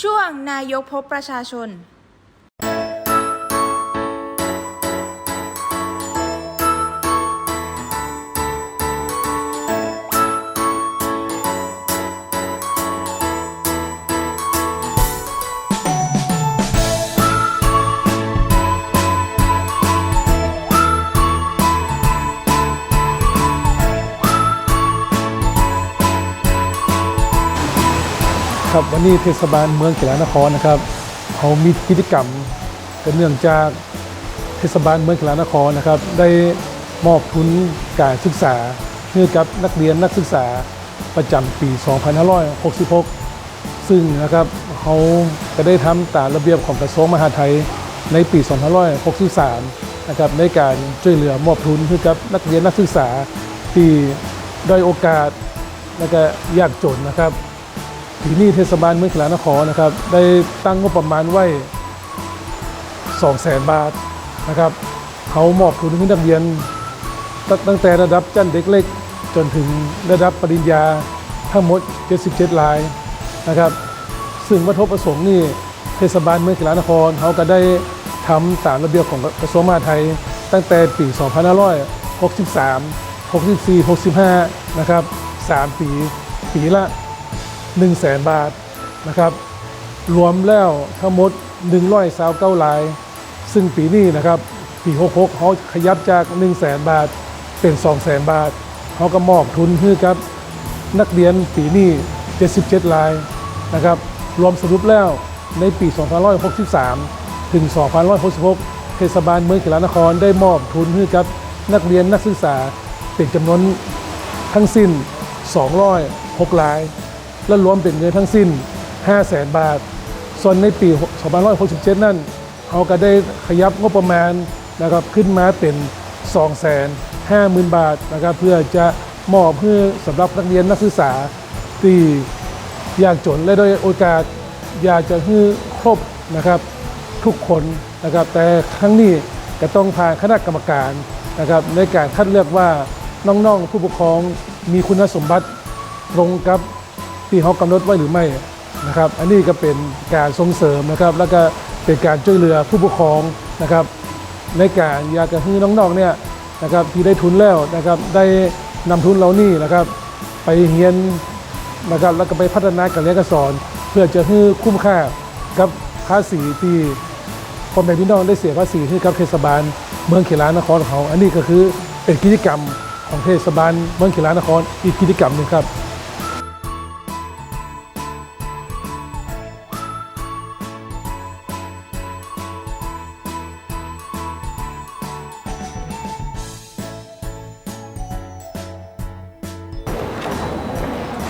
ช่วงนายกพบประชาชน ครับวันนี้เทศบาลเมืองกีฬานครนะครับเขามีกิจกรรมเป็นเนื่องจากเทศบาลเมืองกีฬานครนะครับ ได้มอบทุนการศึกษาให้กับนักเรียนนักศึกษาประจำปี 2566 ซึ่งนะครับเขาก็ได้ทำตามระเบียบของกระทรวงมหาดไทยในปี 2563 นะครับในการช่วยเหลือมอบทุนให้กับนักเรียนนักศึกษาที่ด้อยโอกาสและก็ยากจนนะครับ ปีนี้เทศบาลเมืองขลานครนะครับ ได้ตั้งงบประมาณไว้2 0 0แสนบาทนะครับเขามอบทุนให้นักเรียนตั้งตั้งแต่ระดับชั้นเด็กเล็ก จนถึงระดับปริญญาทั้งหมด 77รายนะครับ ซึ่งวัตถุประสงค์นี่เทศบาลเมืองขลานครเขาก็ได้ทำตามระเบียบของกระทรวงมหาดไทย ตั้งแต่ปี 2563 64 65 นะครับ 3 ปี ปีละ 1 0 0 0 0แสนบาทนะครับรวมแล้วทั้งหมด1 0 3 9ลาย ซึ่งปีนี้นะครับปี66เขาขยับจาก1 0 0 0 0แสนบาทเป็น2 0 0 0 0 0บาทเขาก็มอบทุนให้กับนักเรียนปีนี้ 77ลายนะครับรวมสรุปแล้วในปี 2563 ถึง 2566 เทศบาลเมืองกีฬานครได้มอบทุนให้กับนักเรียนนักศึกษาเป็นจำนวนทั้งสิ้น 206ราย และรวมเป็นเงินทั้งสิ้น 5 0 0แสนบาท ส่วนในปี 2567 นั่นเขาก็ได้ขยับงบประมาณนะครับขึ้นมาเป็น 2 5 0 0 0 0 บาทนะครับเพื่อจะมอบเพื่อสำหรับนักเรียนนักศึกษาที่ยากจนและโดยโอกาสอยากจะให้ครบนะครับทุกคนนะครับแต่ครั้งนี้ก็ต้องผ่านคณะกรรมการนะครับในการคัดเลือกว่าน้องๆผู้ปกครองมีคุณสมบัติตรงกับ ที่เขากำหนดไว้หรือไม่นะครับ อันนี้ก็เป็นการส่งเสริมนะครับ แล้วก็เป็นการช่วยเหลือผู้ปกครองนะครับ ในการอยากจะให้น้องๆเนี่ยนะครับที่ได้ทุนแล้วนะครับได้นำทุนเหล่านี้นะครับ ไปเรียนนะครับแล้วก็ไปพัฒนาการเรียนการสอน เพื่อจะให้คุ้มค่ากับภาษีที่พ่อแม่พี่น้องได้เสียภาษีให้กับเทศบาลเมืองเขลานครของเขา อันนี้ก็คือเป็นกิจกรรมของเทศบาลเมืองเขลานครอีกกิจกรรมหนึ่งครับ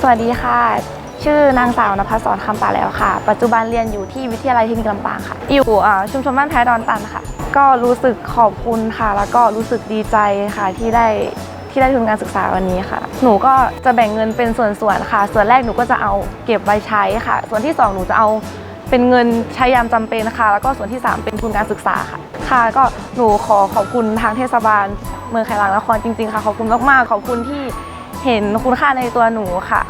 สวัสดีค่ะ ชื่อนางสาวนภัสสรคำป่าแล้วค่ะ ปัจจุบันเรียนอยู่ที่วิทยาลัยเทคนิคลำปางค่ะ อยู่ชุมชนบ้านแพ้ดอนตันค่ะ ก็รู้สึกขอบคุณค่ะ แล้วก็รู้สึกดีใจค่ะที่ได้ที่ได้ทุนการศึกษาวันนี้ค่ะ หนูก็จะแบ่งเงินเป็นส่วนๆค่ะ ส่วนแรกหนูก็จะเอาเก็บไว้ใช้ค่ะ ส่วนที่สองหนูจะเอาเป็นเงินใช้ยามจำเป็นค่ะแล้วก็ส่วนที่สามเป็นทุนการศึกษาค่ะ ค่ะ ก็หนูขอขอบคุณทางเทศบาล เมืองไคลางนครจริงๆค่ะ ขอบคุณมากๆ ขอบคุณที่ เห็นคุณค่าในตัวหนูค่ะ